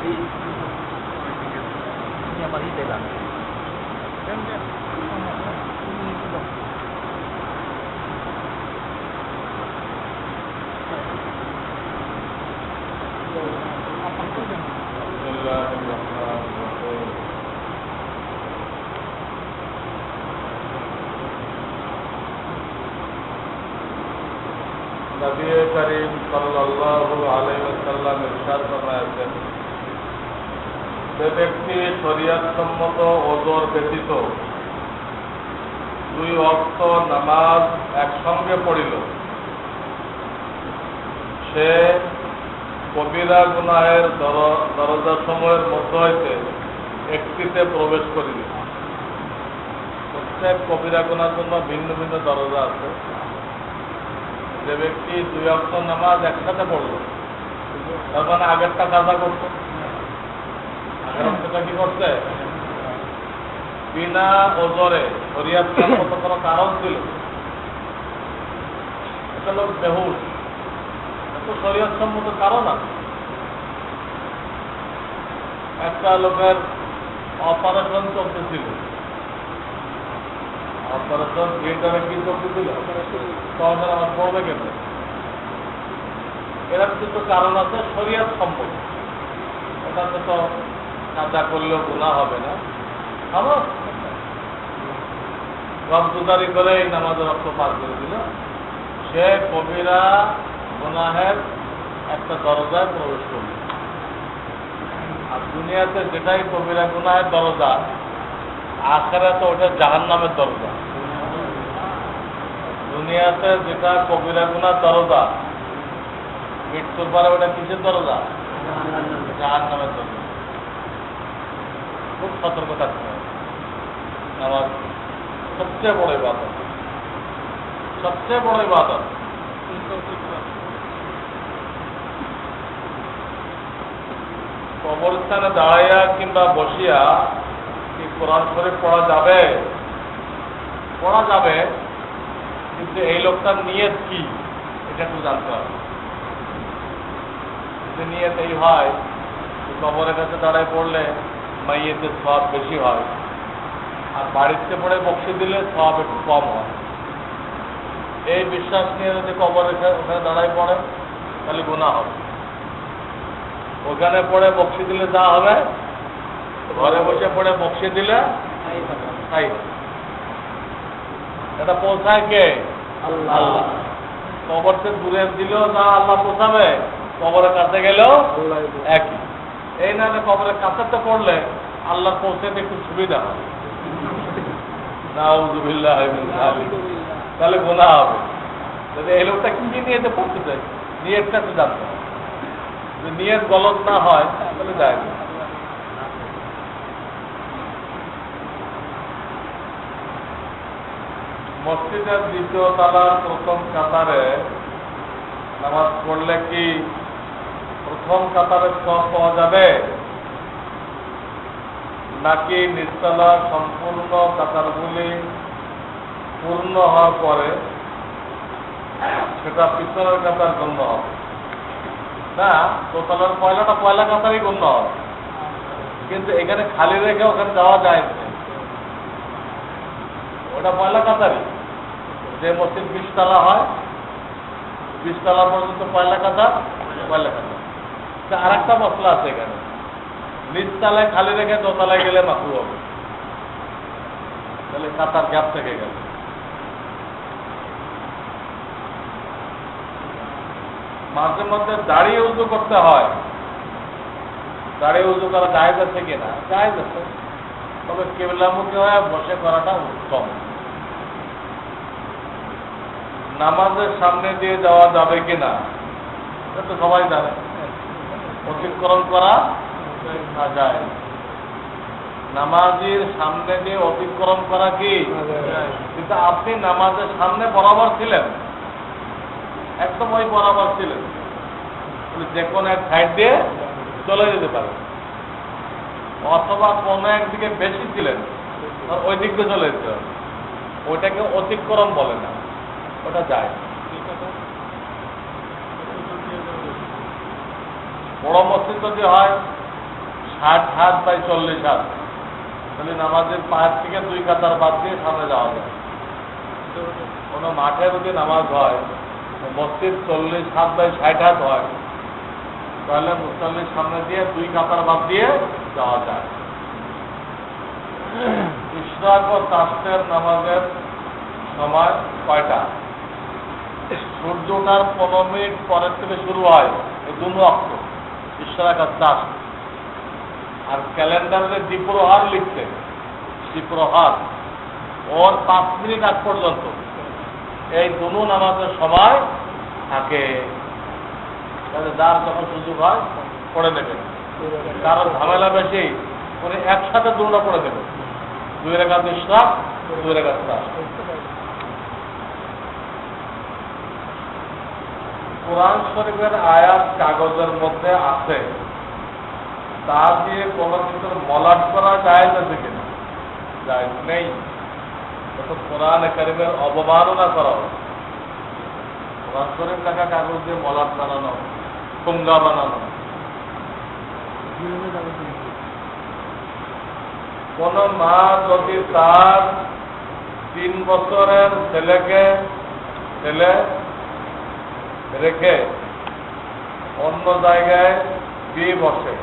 ini apa sih tegang kan kan ini itu dong apa itu dong Bismillahirrahmanirrahim نبی کریم صلی اللہ علیہ وسلم ارشاد فرمایا رہا যে ব্যক্তি শরীয়ত সম্মত ওজোর ব্যতীত দুই অর্থ নামাজ একসঙ্গে পড়িল, সে কবিরা গুনাহের দরজা সময়ের মধ্য হইতে একটিতে প্রবেশ করিবে প্রত্যেক কবিরা গুনার জন্য ভিন্ন ভিন্ন দরজা আছে। যে ব্যক্তি দুই অক্ষ নামাজ একসাথে পড়ল, তার মানে আগেরটা কাজা করতো। অক্ষটা কি করছে? বিনা ওজরে হরিয়াত মতো কোনো কারণ ছিল। এটা লোক বেহুশ। তো শরীয়ত সম্মত কারণ আছে। একটা লোকের অপারেশন চলতেছিল। অপারেশন থিয়েটারে কি চলতেছিল? তখন আমার পড়বে কেন? এরকম কিছু কারণ আছে, শরীয়ত সম্পর্ক ওটাতে তো কাজা করলেও গুণা হবে না। ভালো রমজুদারি করে এই নামাজের রক্ত পার করে দিল। সে কবিরা গুনাহের একটা দরজায় প্রবেশ করবে আর দুনিয়াতে যেটাই কবিরা গুনাহের দরজা আখেরা তো ওটা জাহান নামের দরজা। দুনিয়াতে যেটা কবিরা গুনার দরজা, মৃত্যুর পরে ওটা কিসের দরজা? জাহান নামের দরজা। খুব সতর্ক থাকতে হবে। আমার সবচেয়ে বড় ইবাদত। সবচেয়ে বড় ইবাদত। কবরস্থানে দাঁড়াইয়া কিংবা বসিয়া কি কোরআন শরীফ পড়া যাবে? পড়া যাবে, কিন্তু এই লোকটার নিয়ত কি? এটা একটু জানতে হবে। যদি নিয়ত এই হয়, কবরের কাছে দাঁড়ায় পড়লে মাইয়েদের সব বেশি হয় আর বাড়িতে পড়ে বক্সি দিলে সব একটু কম হয়। এই বিশ্বাস নিয়ে যদি কবরের কাছে- ওখানে দাঁড়ায় পড়ে তাহলে গুণা হবে। ওখানে পড়ে বক্সি দিলে যা হবে ঘরে বসে পড়ে বক্সি দিলে তাই এটা পৌঁছায় কে? আল্লাহ। কবর থেকে দূরে দিলেও না আল্লাহ পৌঁছাবে কবরের কাছে গেলেও একই। এই না যে কাছে তো পড়লে আল্লাহ পৌঁছাতে একটু সুবিধা যালিক। তাহলে গোনা হবে। যদি এই লোকটা কি নিয়ে যে পড়তে চাই নিয়তটা তো জানতে হবে। নিয়ত গলত না হয়, তাহলে যায় না। মসজিদের দ্বিতীয় তালার প্রথম কাতারে নামাজ পড়লে কি প্রথম কাতারের সব পাওয়া যাবে? নাকি নিচতলা সম্পূর্ণ কাতারগুলি পূর্ণ হওয়ার পরে সেটা পিছনের কাতার গণ্য হবে? না, দোতলার পয়লাটা পয়লা কাতারই গণ্য হবে। কিন্তু এখানে খালি রেখে ওখানে যাওয়া যায় ওটা পয়লা কাতারই। যে মসজিদ বিশতলা হয়, বিশতলা পর্যন্ত পয়লা কাতার পয়লা কাতার। আর একটা মশলা আছে এখানে। নিচতলায় খালি রেখে দোতলায় গেলে মাকরু হবে। তাহলে কাতার গ্যাপ থেকে গেল। মাঝে মধ্যে দাঁড়িয়ে উজু করতে হয়। দাঁড়িয়ে উজু করা জায়জ আছে কিনা জায়জ আছে তবে কেবলামুখী হয়ে বসে করাটা উত্তম। নামাজের সামনে দিয়ে যাওয়া যাবে কিনা, এটা তো সবাই জানে। অতিক্রম করা না যায়। নামাজির সামনে দিয়ে অতিক্রম করা কি? কিন্তু আপনি নামাজের সামনে বরাবর ছিলেন। একদম ওই বরাবর ছিলেন। যে কোনো এক সাইড দিয়ে চলে যেতে অথবা কোনো একদিকে বেশি ছিলেন ওই দিক দিয়ে চলে যেতে ওইটাকে অতিক্রম বলে না। ওটা যায়। বড় মসজিদ যদি হয় ষাট হাত বাই চল্লিশ হাত। তাহলে নামাজের পাঁচ থেকে দুই কাতার বাদ দিয়ে সামনে যাওয়া যায়। কোনো মাঠে যদি নামাজ হয় মসজিদ চল্লিশ হাত বাই ষাট হাত হয়, তাহলে মুসল্লির সামনে দিয়ে দুই কাতার বাদ দিয়ে যাওয়া যায়। ইশরাক ও তাস্তের নামাজের সময় কয়টা? সূর্য ওঠার পনেরো মিনিট পরের থেকে শুরু হয়, এই দু অক্ট ইশরাক আর তাস আর ক্যালেন্ডারে দ্বীপ্রহার লিখছে, দ্বীপ্রহার, ওর পাঁচ মিনিট আগ পর্যন্ত। এই দুনু নামাজের সময় থাকে। তাহলে যার যখন সুযোগ হয়, পড়ে নেবে। কারণ ঝামেলা বেশি, উনি একসাথে দুটা পড়ে দেবে দুই রেখা ইশরাক, দুই রেখা কোরআন শরীফের আয়াত কাগজের মধ্যে আছে। তা দিয়ে কোনো কিছুর মলাট করা যায় না থেকে যায় নেই। কোরআন একাডেমির অবমাননা করা হবে কোরআন শরীফ লেখা কাগজ দিয়ে মলাট বানানো ঠুঙ্গা বানানো কোন মা যদি তার তিন বছরের ছেলেকে ছেলে রেখে অন্য জায়গায় বিয়ে বসে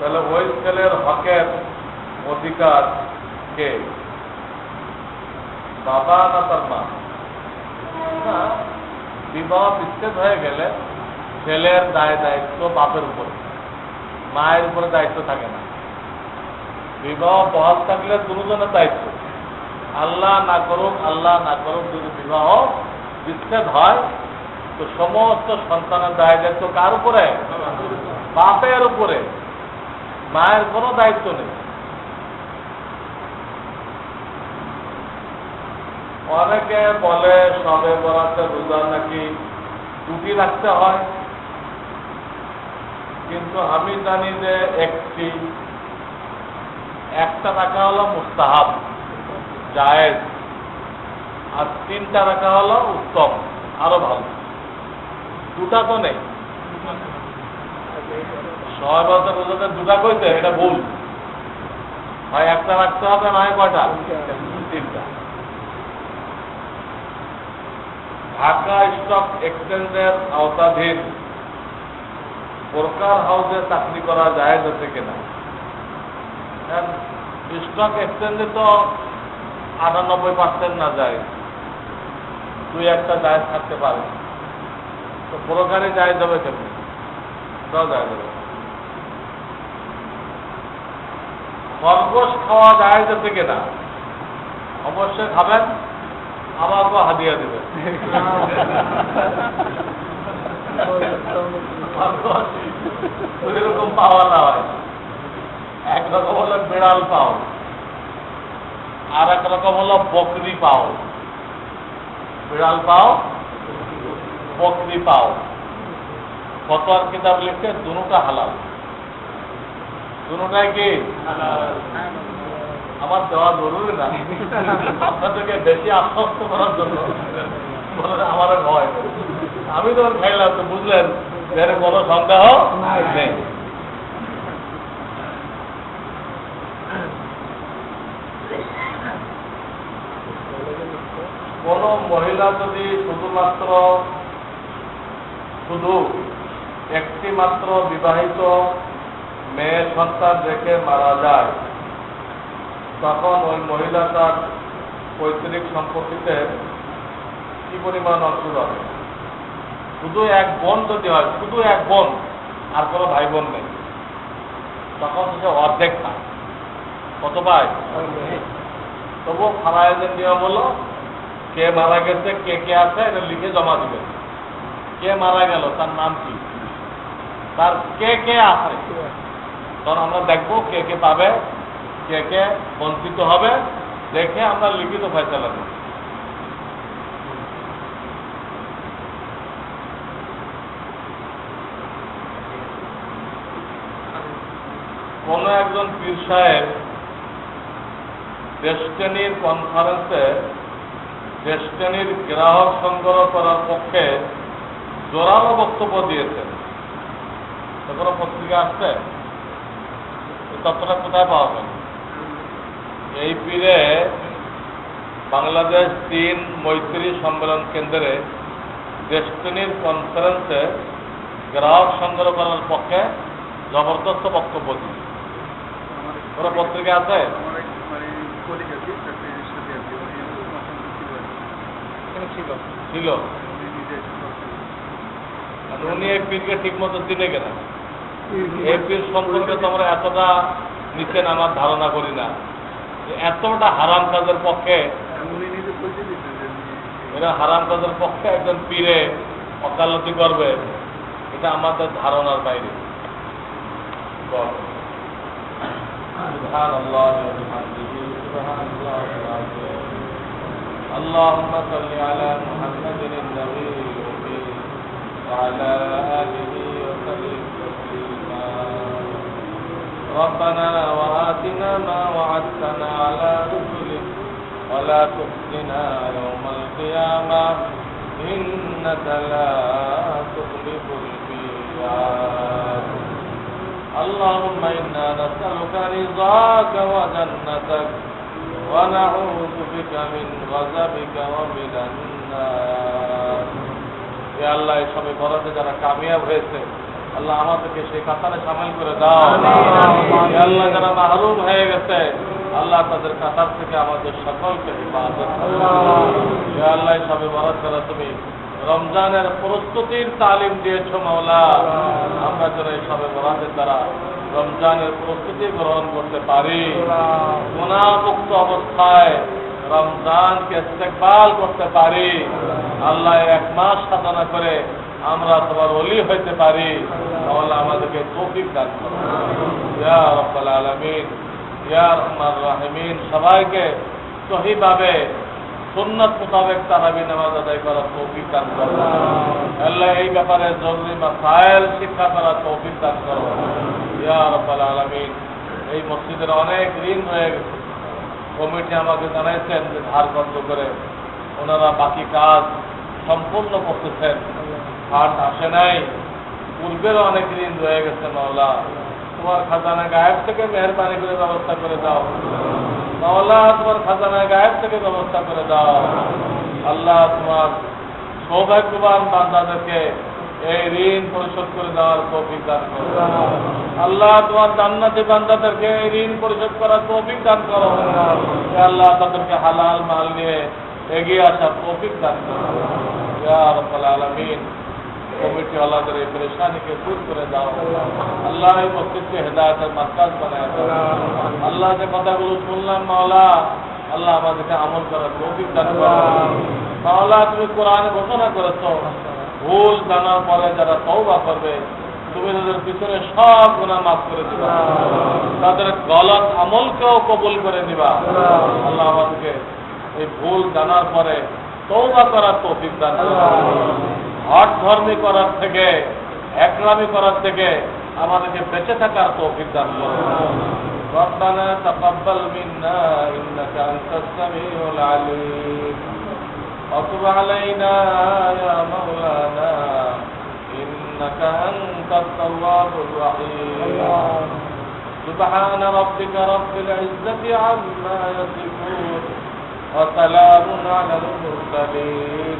তাহলে ওই ছেলের হকের অধিকার কে? বাবা না তার মা? বিবাহ বিচ্ছেদ হয়ে গেলে ছেলের দায় দায়িত্ব বাপের উপরে, মায়ের উপরে দায়িত্ব থাকে না। বিবাহ বহাল থাকলে দুজনের দায়িত্ব। আল্লাহ না করুক, আল্লাহ না করুক, যদি বিবাহ বিচ্ছেদ হয়, তো সমস্ত সন্তানের দায় দায়িত্ব কার উপরে? বাপের উপরে। মায়ের কোনো দায়িত্ব নেই। অনেকে বলে, সবে বরাতে রোজা নাকি দুটি রাখতে হয়। কিন্তু আমি জানি যে একটি, একটা রাখা হলো মুস্তাহাব, জায়েজ, আর তিনটা রাখা হলো উত্তম, আরও ভালো। দুটা তো নেই। বছর রোজাতে দুটা কইতে, এটা ভুল। হয় একটা রাখতে হবে কয়টা? তিনটা। ঢাকা স্টক এক্সচেঞ্জের আওতাধীন সরকার হাউসে চাকরি করা যায় যাচ্ছে কিনা স্টক এক্সচেঞ্জে তো আটানব্বই পার্সেন্ট না যায়। দুই একটা জায়গ থাকতে পারে। তো প্রকারে যাবে কেমনি? তাও যায় খরগোশ খাওয়া যায় যাচ্ছে কিনা? অবশ্যই খাবেন। আমাকেও হাদিয়া দেবেন। ওইরকম পাওয়া না হয়। একরকম হলো বিড়াল পাও আর এক রকম হলো বকরি পাও। বিড়াল পাও, বকরি পাও। ফতোয়ার কিতাব লিখছে দুটা হালাল। দুটাই কি? আমার দেওয়া জরুরি না। আপনাদেরকে বেশি আশ্বস্ত করার জন্য। আমার ভয় আমি তখন খাইলাম তো বুঝলেন? এর কোনো সন্দেহ নেই। কোন মহিলা যদি শুধুমাত্র শুধু একটি মাত্র বিবাহিত মেয়ে সন্তান রেখে মারা যায়। তখন ওই মহিলা তার পৈতৃক সম্পত্তিতে কি পরিমাণ অংশ হবে শুধু এক বোন যদি হয়, শুধু এক বোন, আর কোনো ভাই বোন নেই। তখন সে অর্ধেক পায়। কত পায়? তবুও ফারায়েদের নিয়ম হলো, কে মারা গেছে, কে কে আছে, এটা লিখে জমা দিবে কে মারা গেল, তার নাম কি? তার কে কে আছে? তখন আমরা দেখব কে কে পাবে, কে কে বঞ্চিত হবে, দেখে আমরা লিখিত ফয়সলা দেব কোন একজন পীর সাহেব ডেস্টিনির কনফারেন্সে ডেস্টিনির গ্রাহক সংগ্রহ করার পক্ষে জোরালো বক্তব্য দিয়েছেন। তো কোনো পত্রিকা আসছে। এই তথ্যটা কোথায় পাওয়া যায়? এই পীরে বাংলাদেশ তিন মৈত্রী সম্মেলন কেন্দ্রে ডেস্টিনির কনফারেন্সে গ্রাহক সংগ্রহ করার পক্ষে জবরদস্ত বক্তব্য আমার ওরা পত্রিকা আছে? এক মানে উনি ছিল ছিল ছিল এই পীরকে ঠিক মতো চিনে কেনা। এই পীর সম্পর্কে তোমরা এতটা নিচে আমার ধারণা করি না যে এতটা হারাম কাজের পক্ষে উনি নিজে পরিচয় দিচ্ছেন যে উনি এরা হারাম কাজের পক্ষে একজন পীরে অকালতি করবে এটা আমাদের ধারণার বাইরে বল। সুবহানাল্লাহ ওয়া বিহামদিহি, সুবহানাল্লাহিল আযীম। اللهم صل على محمد النبي الأمي وعلى آله ربنا وآتنا ما وعدتنا على رسلك ولا تخزنا يوم القيامة إنك لا تخلف الميعاد اللهم إنا نسألك رضاك وجنتك ونعوذ بك من غضبك ومن النار يا الله এসবে বরাতে যারা কামিয়াব হয়েছে আল্লাহ আমাদেরকে সেই কাতারে সামিল করে দাও। আল্লাহ যারা মাহরুম হয়ে গেছে আল্লাহ তাদের কাতার থেকে আমাদের সকলকে হেফাজত আল্লাহ। সবে বরাত যারা তুমি রমজানের প্রস্তুতির তালিম দিয়েছ মাওলা। আমরা যেন এই সবে বরাতের দ্বারা রমজানের প্রস্তুতি গ্রহণ করতে পারি। গুণামুক্ত অবস্থায় রমজানকে ইস্তেকবাল করতে পারি। আল্লাহ। এক মাস সাধনা করে আমরা তোমার অলি হইতে পারি, তাহলে আমাদেরকে তৌফিক দান করো। ইয়া রব্বাল আলামিন, ইয়া রহমান রাহিমিন, সবাইকে সহিভাবে সুন্নাত মোতাবেক তারাবি নামাজ আদায় করার তৌফিক দান করো। আল্লাহ, এই ব্যাপারে জরুরি মাসাইল শিক্ষা করার তৌফিক দান করো। ইয়া রব্বাল আলামিন, এই মসজিদের অনেক ঋণ রয়ে কমিটি আমাকে জানাইছেন যে ধার বন্ধ করে ওনারা বাকি কাজ সম্পূর্ণ করতেছেন। হাট আসে নাই। পূর্বের অনেক ঋণ রয়ে গেছে মাওলা। তোমার খাজানা গায়েব থেকে মেহরবানি করে ব্যবস্থা করে দাও। মাওলা, তোমার খাজানা গায়েব থেকে ব্যবস্থা করে দাও। আল্লাহ, তোমার সৌভাগ্যবান বান্দাদেরকে এই ঋণ পরিশোধ করে দেওয়ার তৌফিক দান আল্লাহ, তোমার জান্নাতি বান্দাদেরকে এই ঋণ পরিশোধ করার তৌফিক দান করো। আল্লাহ, তাদেরকে হালাল মাল নিয়ে এগিয়ে আসার তৌফিক দান করো। আলামিন। কমিটি আল্লাহদের এই পরেশানিকে দূর করে দাও। আল্লাহ এই মসজিদকে হেদায়তের মার্কাজ বানায় আল্লাহ যে কথাগুলো শুনলাম, মাওলা, আল্লাহ আমাদেরকে আমল করার তৌফিক দান করো মাওলা, তুমি কোরআনে ঘোষণা করেছ, ভুল জানার পরে যারা তওবা করবে, তুমি তাদের পিছনে সব গুণা মাফ করে দিবা। তাদের গলত আমলকেও কবুল করে দিবা আল্লাহ আমাদেরকে এই ভুল জানার পরে তৌবা করার তৌফিক দান করো হট ধর্মী করার থেকে একরামি করার থেকে আমাদেরকে বেঁচে থাকার তৌফিক দান করো ربنا تقبل منا إنك أنت السميع العليم وتب علينا يا مولانا إنك أنت التواب الرحيم سبحان ربك رب العزة عما يصفون وسلام على المرسلين